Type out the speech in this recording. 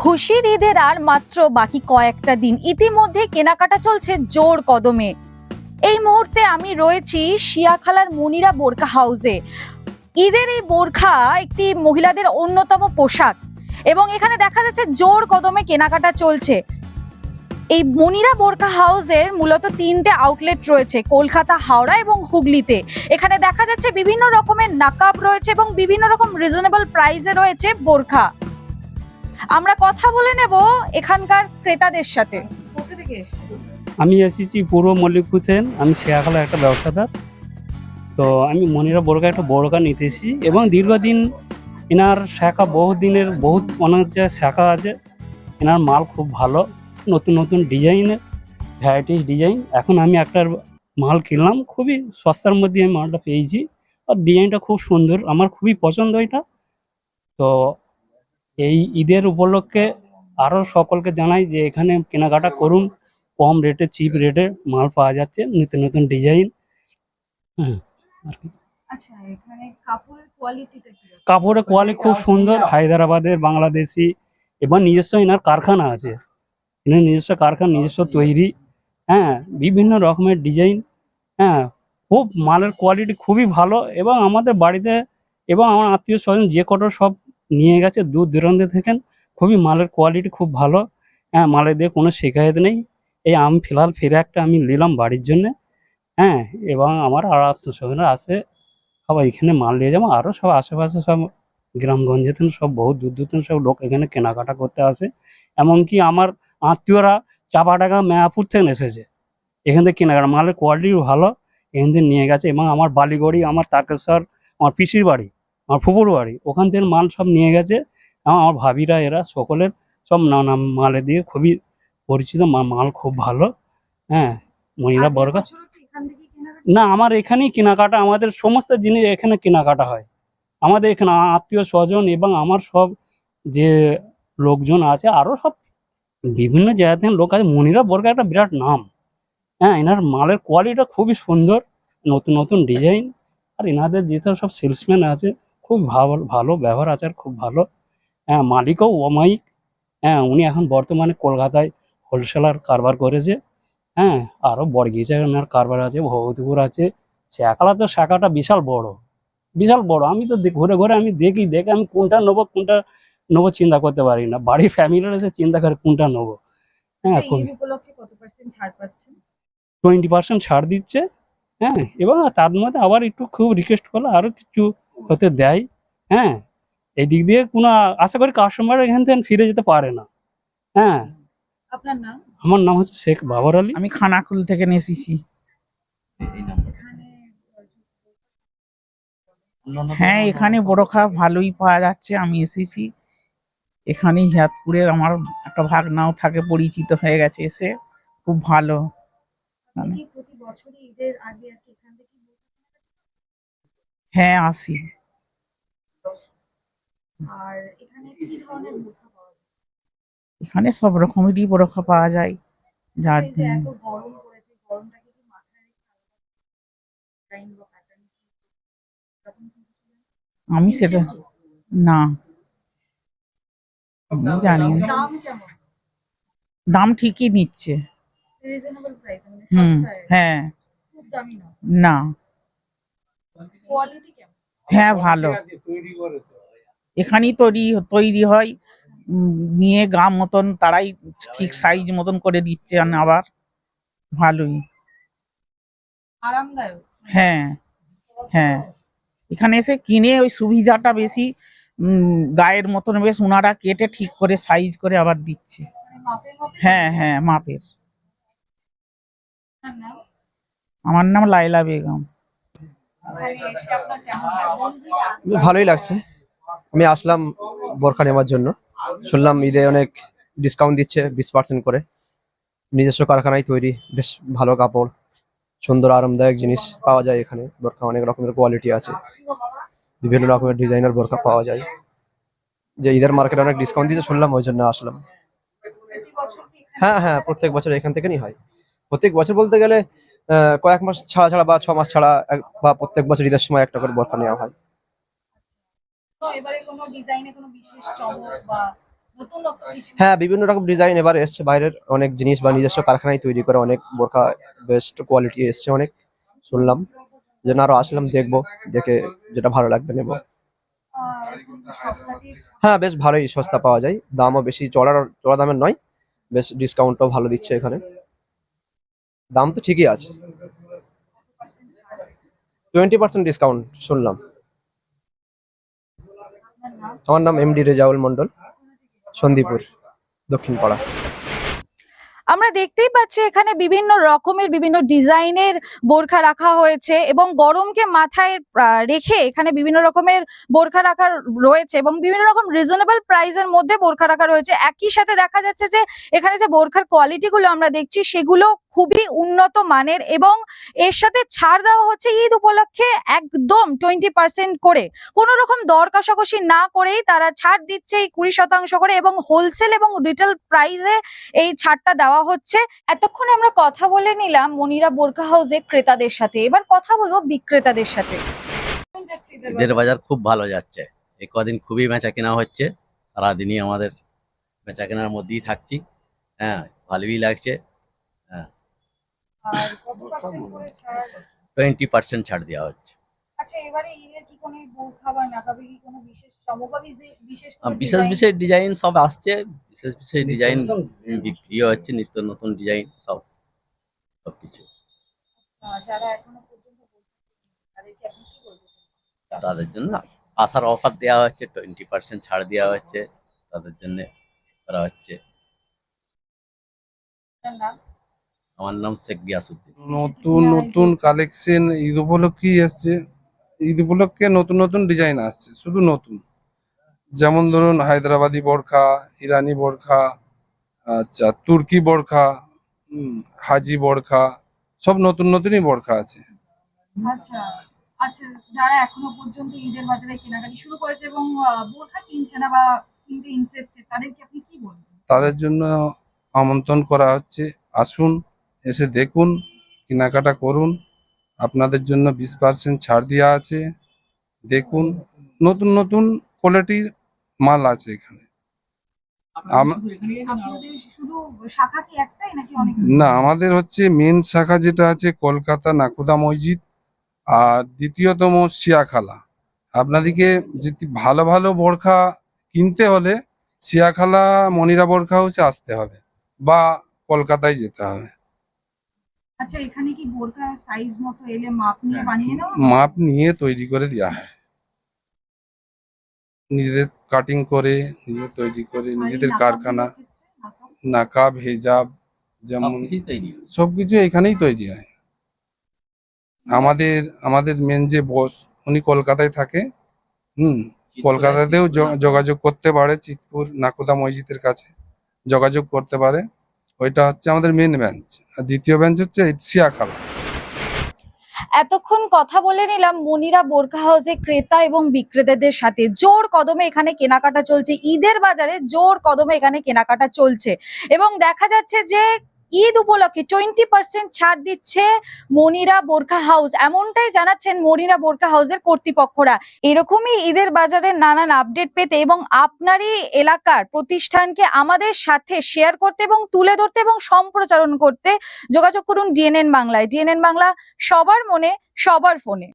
খুশির ঈদের আর মাত্র বাকি কয়েকটা দিন ইতিমধ্যে কেনাকাটা চলছে জোর কদমে। এই মুহূর্তে আমি রয়েছি শিয়াখালার মনিরা বোরখা হাউসে। ঈদের এই বোরখা একটি মহিলাদের অন্যতম পোশাক এবং এখানে দেখা যাচ্ছে জোর কদমে কেনাকাটা চলছে। এই মনিরা বোরখা হাউসের মূলত তিনটে আউটলেট রয়েছে, কলকাতা, হাওড়া এবং হুগলিতে। এখানে দেখা যাচ্ছে বিভিন্ন রকমের নাকাব রয়েছে এবং বিভিন্ন রকম রিজনেবল প্রাইসে রয়েছে বোরখা। আমরা কথা বলে নেব এখানকার ক্রেতাদের সাথে। আমি এসেছি পূর্ব মল্লিকপুর থেকে। আমি শেয়াখালার একটা ব্যবসাদার। তো আমি মনিরা বোরকা একটা বোরকা নিতে এসেছি এবং দীর্ঘদিন এনার শাখা বহু দিনের বহুত অনেক যে শাখা আছে। এনার মাল খুব ভালো। নতুন নতুন ডিজাইনের ভ্যারাইটিস ডিজাইন এখন আমি একটা মাল কিনলাম। খুবই সস্তার মধ্যে আমি মালটা পেয়েছি। আর ডিজাইনটা খুব সুন্দর। আমার খুবই পছন্দ এটা। তো এই ঈদের উপলক্ষে আরও সকলকে জানাই যে এখানে কেনাকাটা করুন। কম রেটে চিপ রেটে মাল পাওয়া যাচ্ছে নতুন নতুন ডিজাইন হ্যাঁ আর কি। আচ্ছা এখানে কাপড়ের কোয়ালিটিটা কাপড়ের কোয়ালিটি খুব সুন্দর হায়দ্রাবাদের বাংলাদেশি এবং নিজস্ব এনার কারখানা আছে। এনার নিজস্ব কারখানা নিজস্ব তৈরি। হ্যাঁ বিভিন্ন রকমের ডিজাইন হ্যাঁ খুব মালের কোয়ালিটি খুবই ভালো এবং আমাদের বাড়িতে এবং আমার আত্মীয় স্বজন যে কটা সব নিয়ে গেছে, দূর দূরান্ত থেকে। খুবই মালের কোয়ালিটি খুব ভালো। হ্যাঁ মালের দিয়ে কোনো শেখায়ত নেই। এই আম ফিলহাল ফিরে একটা আমি নিলাম বাড়ির জন্যে। হ্যাঁ এবং আমার আর আত্মীয় স্বজনরা আছে। সবাই এখানে মাল নিয়ে যাব। আরও সব আশেপাশে সব গ্রামগঞ্জে সব বহু দূর দূর সব লোক এখানে কেনাকাটা করতে আসে। এমনকি আমার আত্মীয়রা চাপাডাঙ্গা, মেয়াপুর থেকে এসেছে। এখান থেকে কেনাকাটা। মালের কোয়ালিটি ভালো। এখান থেকে নিয়ে গেছে। এবং আমার বালিগড়ি, আমার তারকেশ্বর, আমার পিসির বাড়ি। আমার ফুপুর বাড়ি। ওখান থেকে মাল সব নিয়ে গেছে। এবং আমার ভাবিরা এরা সকলের সব নানা মালে দিয়ে খুবই পরিচিত। মাল খুব ভালো। হ্যাঁ মহিলা বর্গা। না আমার এখানেই কেনাকাটা। আমাদের সমস্ত জিনিস এখানে কেনাকাটা হয়। আমাদের এখানে আত্মীয় স্বজন এবং আমার সব যে লোকজন আছে আরও সব বিভিন্ন জায়গা থেকে লোক আছে। মনিরা বর্গা একটা বিরাট নাম। হ্যাঁ এনার মালের কোয়ালিটিটা খুবই সুন্দর। নতুন নতুন ডিজাইন আর এনাদের যেসব সব সেলসম্যান আছে খুব ভালো ভালো ব্যবহার আচার খুব ভালো। হ্যাঁ মালিকও অমায়িক। হ্যাঁ উনি এখন বর্তমানে কলকাতায় হোলসেলার কারবার করেছে। হ্যাঁ আরও বর্গিচা ওনার কারবার আছে ভগবতীপুর আছে। শাখালা তো শাখাটা বিশাল বড় বিশাল বড়। আমি তো ঘুরে ঘুরে আমি দেখি দেখে আমি কোনটা নেব কোনটা নেব চিন্তা করতে পারি না। বাড়ির ফ্যামিলির এসে চিন্তা করে কোনটা নেব। হ্যাঁ আচ্ছা, টোয়েন্টি পার্সেন্ট ছাড় দিচ্ছে। হ্যাঁ এবং তার মধ্যে আবার একটু খুব রিকোয়েস্ট করলে আরও কিছু হতে দেয় হ্যাঁ? এই দিক দিয়ে কোনো আশা করি কাস্টমার এখান থেকে ফিরে যেতে পারে না। হ্যাঁ? আপনার নাম? আমার নাম হচ্ছে শেখ বাবর আলী। আমি খানাকুল থেকে এসেছি এখানে হ্যাঁ এখানে বোরখা ভালোই পাওয়া যাচ্ছে আমি এসেছি। এখানে হিয়াতপুরের আমার একটা ভাগনাও থাকে পরিচিত হয়ে গেছে এসে। খুব ভালো কি প্রতি বছরই ঈদের আগে আর কি এখান থেকে হ্যাঁ আসি। আর এখানে কি ধরনের বোরখা পাওয়া যায়? এখানে সব রকমেরই বোরখা পাওয়া যায়। যার এই যে এত গরম পড়েছে গরমটাকে কি মাথায় রেখে বা প্যাটার্ন এরকম কি কিছু আমি সেটা না। আমি জানি না। দাম কেমন? দাম ঠিকই নিচ্ছে। রিজনেবল প্রাইস মানে হুম সস্তায়? হ্যাঁ। খুব দামি না। হ্যাঁ ভালো। এখানেই তৈরি তৈরি হয়। উম, নিয়ে গ্রাম মতন তারাই ঠিক সাইজ মতন করে দিচ্ছে আবার। ভালোই। হ্যাঁ হ্যাঁ। এখানে এসে কিনে ওই সুবিধাটা বেশি উম, গায়ের মতন বেশ ওনারা কেটে ঠিক করে সাইজ করে আবার দিচ্ছে। মানে হ্যাঁ হ্যাঁ মাপের। আমার নাম লাইলা বেগম এখানে এসে আপনার কেমন লাগল? ভালোই লাগছে। আমি আসলাম বোরখা নেওয়ার জন্য। শুনলাম ঈদে অনেক ডিসকাউন্ট দিচ্ছে বিশ পার্সেন্ট করে। নিজস্ব কারখানায় তৈরি বেশ ভালো কাপড় সুন্দর আরামদায়ক জিনিস পাওয়া যায় এখানে। বোরখা অনেক রকমের কোয়ালিটি আছে। বিভিন্ন রকমের ডিজাইনার বোরখা পাওয়া যায়। যে ঈদের মার্কেটে অনেক ডিসকাউন্ট দিচ্ছে শুনলাম ওই জন্য আসলাম। হ্যাঁ হ্যাঁ প্রত্যেক বছর এখান থেকেই হয়। প্রত্যেক বছর বলতে গেলে কয়েক মাস ছাড়া ছাড়া বা ছ মাস ছাড়া বা প্রত্যেক বছর ঈদের সময় একটা করে বোরখা নেওয়া হয়। হ্যান বিভিন্ন রকম ডিজাইন এবার এসছে। বাইরের অনেক জিনিস বা নিজস্ব কারখানায় তৈরি করে অনেক বোরখা বেস্ট কোয়ালিটি এসছে অনেক। শুনলাম যে না আরও আসলাম দেখব দেখে যেটা ভালো লাগবে নেব। হ্যাঁ বেশ ভালোই সস্তা পাওয়া যায়। দামও বেশি চড়ার চড়া দামের নয় বেশ ডিসকাউন্টও ভালো দিচ্ছে এখানে। দাম তো ঠিকই আছে। টোয়েন্টি পার্সেন্ট ডিসকাউন্ট শুনলাম। আমার নাম এমডি রেজাউল মন্ডল সন্দীপুর দক্ষিণ পাড়া আমরা দেখতেই পাচ্ছি এখানে বিভিন্ন রকমের বিভিন্ন ডিজাইনের বোরখা রাখা হয়েছে এবং গরমকে মাথায় রেখে এখানে বিভিন্ন রকমের বোরখা রাখা রয়েছে এবং বিভিন্ন রকম রিজনেবল প্রাইসের মধ্যে বোরখা রাখা রয়েছে। একই সাথে দেখা যাচ্ছে যে এখানে যে বোরখার কোয়ালিটি গুলো আমরা দেখছি, সেগুলো খুবই উন্নত মানের এবং এর সাথে ছাড় দেওয়া হচ্ছে ঈদ উপলক্ষে একদম টোয়েন্টি পার্সেন্ট করে। কোনো রকম দর কষাকষি না করেই তারা ছাড় দিচ্ছে এই কুড়ি শতাংশ করে এবং হোলসেল এবং রিটেল প্রাইসে এই ছাড়টা দেওয়া হচ্ছে। এতক্ষণ আমরা কথা বলে নিলাম মনিরা বোরকা হাউসের ক্রেতাদের সাথে। এবার কথা বলব বিক্রেতাদের সাথে। ঈদের বাজার খুব ভালো যাচ্ছে। এই কদিন খুবই বেচা কেনা হচ্ছে। সারাদিনই আমাদের বেচা কেনার মধ্যেই থাকছি। হ্যাঁ ভালোই লাগছে আর কত পার্সেন্ট করে ছাড় টোয়েন্টি পার্সেন্ট ছাড়? দেওয়া হচ্ছে। আচ্ছা বিশেষ বিশেষ ডিজাইন সব আসছে বিশেষ বিশেষ ডিজাইন বিক্রিও হচ্ছে নিত্য নতুন ডিজাইন সব সব কিছু। আহ, যারা এখনও পর্যন্ত বোরখা কিনেনি, তাদেরকে আপনি কি বলবেন তাদের জন্য আসার অফার দেওয়া হচ্ছে টোয়েন্টি পার্সেন্ট ছাড় দেওয়া হচ্ছে তাদের জন্য করা হচ্ছে? আমার নাম শেখ গিয়াসুদ্দিন নতুন নতুন কালেকশন ঈদ উপলক্ষেই এসছে। ঈদ উপলক্ষে নতুন নতুন ডিজাইন আসছে শুধু নতুন। যেমন ধরুন হায়দ্রাবাদি বোরখা ইরানি বোরখা আচ্ছা তুর্কি বোরখা হাজি বোরখা সব নতুন নতুনই বোরখা আছে। আচ্ছা আচ্ছা যারা এখনও পর্যন্ত ঈদের বাজারে কেনাকাটি শুরু করেছে এবং বোরখা কিনছে না বা কিনতে ইন্টারেস্টেড তাদেরকে আপনি কি বলবেন? তাদের জন্য আমন্ত্রণ করা হচ্ছে আসুন এসে দেখুন কেনাকাটা করুন আপনাদের জন্য বিশ পার্সেন্ট ছাড় দেওয়া আছে। দেখুন নতুন নতুন কোয়ালিটির মাল আছে এখানে। না আমাদের হচ্ছে মেন শাখা যেটা আছে কলকাতা নাকুদা মসজিদ আর দ্বিতীয়তম শিয়াখালা। আপনাদেরকে যদি ভালো ভালো বোরখা কিনতে হলে শিয়াখালা মনিরা বোরখা হাউসে আসতে হবে বা কলকাতায় যেতে হবে। আচ্ছা এখানে কি বোরকা সাইজ মতো এলে মাপ নিয়ে বানিয়ে নেওয়া মাপ নিয়ে তৈরি করে দেওয়া হয়। নিজেদের কাটিং করে নিজে তৈরি করে নিজেদের কারখানা নাকাব? নাকাব হেজাব যেমন সবকিছু এখানেই তৈরি হয়। আমাদের আমাদের মেন যে বস উনি কলকাতায় থাকে। হুম কলকাতাতেও যোগাযোগ করতে পারে চিতপুর নাকুদা মসজিদের কাছে যোগাযোগ করতে পারে। ওইটা হচ্ছে আমাদের মেন বেঞ্চ আর দ্বিতীয় বেঞ্চ হচ্ছে সিয়াখালা এতক্ষণ কথা বলে নিলাম মনিরা বোরখা হাউসে ক্রেতা এবং বিক্রেতাদের সাথে। জোর কদমে এখানে কেনাকাটা চলছে। ঈদের বাজারে জোর কদমে এখানে কেনাকাটা চলছে। এবং দেখা যাচ্ছে যে ঈদ উপলক্ষে টোয়েন্টি পার্সেন্ট ছাড় দিচ্ছে মনিরা বোরখা হাউস। এমনটাই জানাচ্ছেন মনিরা বোরকা হাউসের কর্তৃপক্ষরা। এরকমই ঈদের বাজারের নানান আপডেট পেতে এবং আপনারই এলাকার প্রতিষ্ঠানকে আমাদের সাথে শেয়ার করতে এবং তুলে ধরতে এবং সম্প্রচারণ করতে যোগাযোগ করুন ডিএনএন বাংলায়। ডিএনএন বাংলা সবার মনে, সবার ফোনে।